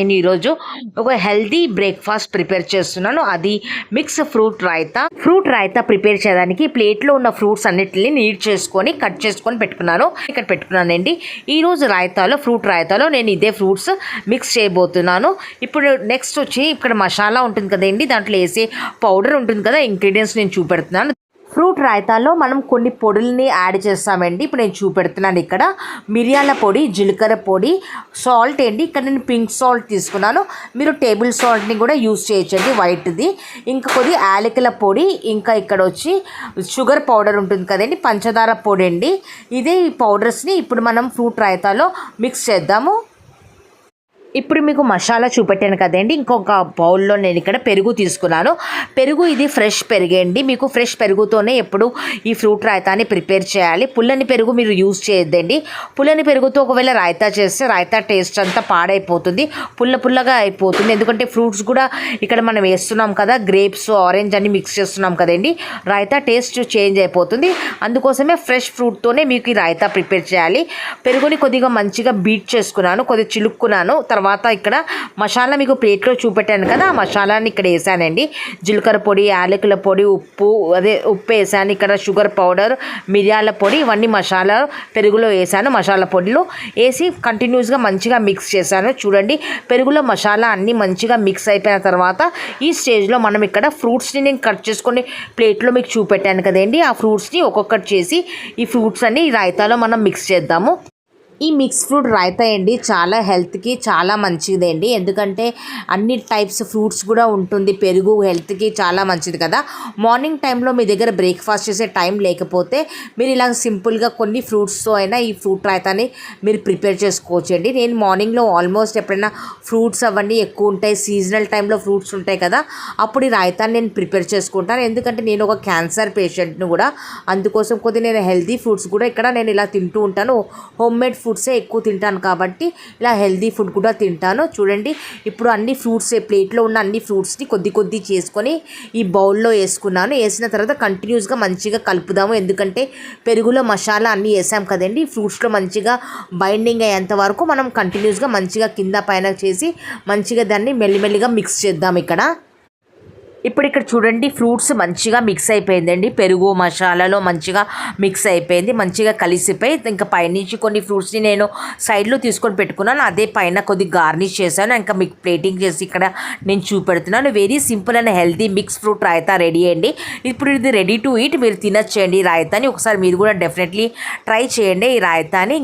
నేను ఈరోజు ఒక హెల్దీ బ్రేక్ఫాస్ట్ ప్రిపేర్ చేస్తున్నాను. అది mix fruit raita. Fruit raita prepare చేయడానికి ప్లేట్లో ఉన్న ఫ్రూట్స్ అన్నిటిని నీట్ చేసుకొని కట్ చేసుకొని పెట్టుకున్నాను. ఇక్కడ పెట్టుకున్నానండి. ఈరోజు రాయితాలో ఫ్రూట్ రాయితాలో నేను ఇదే ఫ్రూట్స్ మిక్స్ చేయబోతున్నాను. ఇప్పుడు నెక్స్ట్ వచ్చి ఇక్కడ మసాలా ఉంటుంది కదండి. దాంట్లో వేసే పౌడర్ ఉంటుంది కదా ఇంగ్రీడియంట్స్ నేను చూపెడుతున్నాను. ఫ్రూట్ రాయితాలో మనం కొన్ని పొడుల్ని యాడ్ చేస్తామండి. ఇప్పుడు నేను చూపెడుతున్నాను ఇక్కడ. మిరియాల పొడి జీలకర్ర పొడి సాల్ట్ అండి. ఇక్కడ నేను పింక్ సాల్ట్ తీసుకున్నాను. మీరు టేబుల్ సాల్ట్ని కూడా యూస్ చేయొచ్చండి వైట్ది. ఇంకా కొద్ది యాలకుల పొడి ఇంకా ఇక్కడ వచ్చి షుగర్ పౌడర్ ఉంటుంది కదండి పంచదార పొడి అండి ఇదే ఈ పౌడర్స్ని ఇప్పుడు మనం ఫ్రూట్ రాయితాలో మిక్స్ చేద్దాము. ఇప్పుడు మీకు మసాలా చూపెట్టాను కదండి. ఇంకొక బౌల్లో నేను ఇక్కడ పెరుగు తీసుకున్నాను. పెరుగు ఇది ఫ్రెష్ పెరుగండి మీకు ఫ్రెష్ పెరుగుతోనే ఎప్పుడు ఈ ఫ్రూట్ రాయితాని ప్రిపేర్ చేయాలి. పుల్లని పెరుగు మీరు యూజ్ చేయొద్దండి. పుల్లని పెరుగుతో ఒకవేళ రాయితా చేస్తే రాయితా టేస్ట్ అంతా పాడైపోతుంది. పుల్ల పుల్లగా అయిపోతుంది. ఎందుకంటే ఫ్రూట్స్ కూడా ఇక్కడ మనం వేస్తున్నాం కదా గ్రేప్స్ ఆరెంజ్ అన్ని మిక్స్ చేస్తున్నాం కదండి. రాయితా టేస్ట్ చేంజ్ అయిపోతుంది. అందుకోసమే ఫ్రెష్ ఫ్రూట్తోనే మీకు ఈ రాయితా ప్రిపేర్ చేయాలి. పెరుగుని కొద్దిగా మంచిగా బీట్ చేసుకున్నాను కొద్దిగా చిలుక్కున్నాను. తర్వాత తర్వాత ఇక్కడ మసాలా మీకు ప్లేట్లో చూపెట్టాను కదా ఆ మసాలాని ఇక్కడ వేసానండి. జీలకర్ర పొడి యాలకుల పొడి ఉప్పు అదే ఉప్పు వేసాను. ఇక్కడ షుగర్ పౌడర్ మిరియాల పొడి ఇవన్నీ మసాలా పెరుగులో వేసాను మసాలా పొడిలో. వేసి కంటిన్యూస్గా మంచిగా మిక్స్ చేశాను. చూడండి పెరుగులో మసాలా అన్నీ మంచిగా మిక్స్ అయిపోయిన తర్వాత ఈ స్టేజ్లో మనం ఇక్కడ ఫ్రూట్స్ని నేను కట్ చేసుకొని ప్లేట్లో మీకు చూపెట్టాను కదండి. ఆ ఫ్రూట్స్ని ఒక్కొక్కటి చేసి ఈ ఫ్రూట్స్ అన్ని రాయితాలో మనం మిక్స్ చేద్దాము. ఈ మిక్స్ ఫ్రూట్ రాయితా అండి చాలా హెల్త్కి చాలా మంచిదండి. ఎందుకంటే అన్ని టైప్స్ ఫ్రూట్స్ కూడా ఉంటుంది పెరుగు హెల్త్కి చాలా మంచిది కదా. మార్నింగ్ టైంలో మీ దగ్గర బ్రేక్ఫాస్ట్ చేసే టైం లేకపోతే మీరు ఇలా సింపుల్గా కొన్ని ఫ్రూట్స్తో అయినా ఈ ఫ్రూట్ రాయితాని మీరు ప్రిపేర్ చేసుకోవచ్చు అండి. నేను మార్నింగ్లో ఆల్మోస్ట్ ఎప్పుడైనా ఫ్రూట్స్ అవన్నీ ఎక్కువ ఉంటాయి సీజనల్ టైంలో ఫ్రూట్స్ ఉంటాయి కదా అప్పుడు ఈ రాయితాన్ని నేను ప్రిపేర్ చేసుకుంటాను. ఎందుకంటే నేను ఒక క్యాన్సర్ పేషెంట్ను కూడా అందుకోసం కొద్దిగా నేను హెల్తీ ఫ్రూట్స్ కూడా ఇక్కడ నేను ఇలా తింటూ ఉంటాను. హోమ్ మేడ్ ఫుడ్సే ఎక్కువ తింటాను కాబట్టి ఇలా హెల్దీ ఫుడ్ కూడా తింటాను. చూడండి ఇప్పుడు అన్ని ఫ్రూట్స్ ప్లేట్లో ఉన్న అన్ని ఫ్రూట్స్ని కొద్ది కొద్ది చేసుకొని ఈ బౌల్లో వేసుకున్నాను. వేసిన తర్వాత కంటిన్యూస్గా మంచిగా కలుపుదాము. ఎందుకంటే పెరుగులో మసాలా అన్నీ వేసాం కదండి ఫ్రూట్స్లో మంచిగా బైండింగ్ అయ్యేంత వరకు మనం కంటిన్యూస్గా మంచిగా కింద పైన చేసి మంచిగా దాన్ని మెల్లిమెల్లిగా మిక్స్ చేద్దాం ఇక్కడ. ఇప్పుడు ఇక్కడ చూడండి ఫ్రూట్స్ మంచిగా మిక్స్ అయిపోయిందండి. పెరుగు మసాలాలో మంచిగా మిక్స్ అయిపోయింది మంచిగా కలిసిపోయి ఇంకా పైనుంచి కొన్ని ఫ్రూట్స్ని నేను సైడ్లో తీసుకొని పెట్టుకున్నాను. అదే పైన కొద్ది గార్నిష్ చేశాను. ఇంకా మీకు ప్లేటింగ్ చేసి ఇక్కడ నేను చూపెడుతున్నాను. Very simple and healthy mix fruit raita ready అండి. ఇప్పుడు ఇది రెడీ టు ఈట్ మీరు తినచ్చేయండి ఈ రాయితాని. ఒకసారి మీరు కూడా డెఫినెట్లీ ట్రై చేయండి ఈ రాయితాని.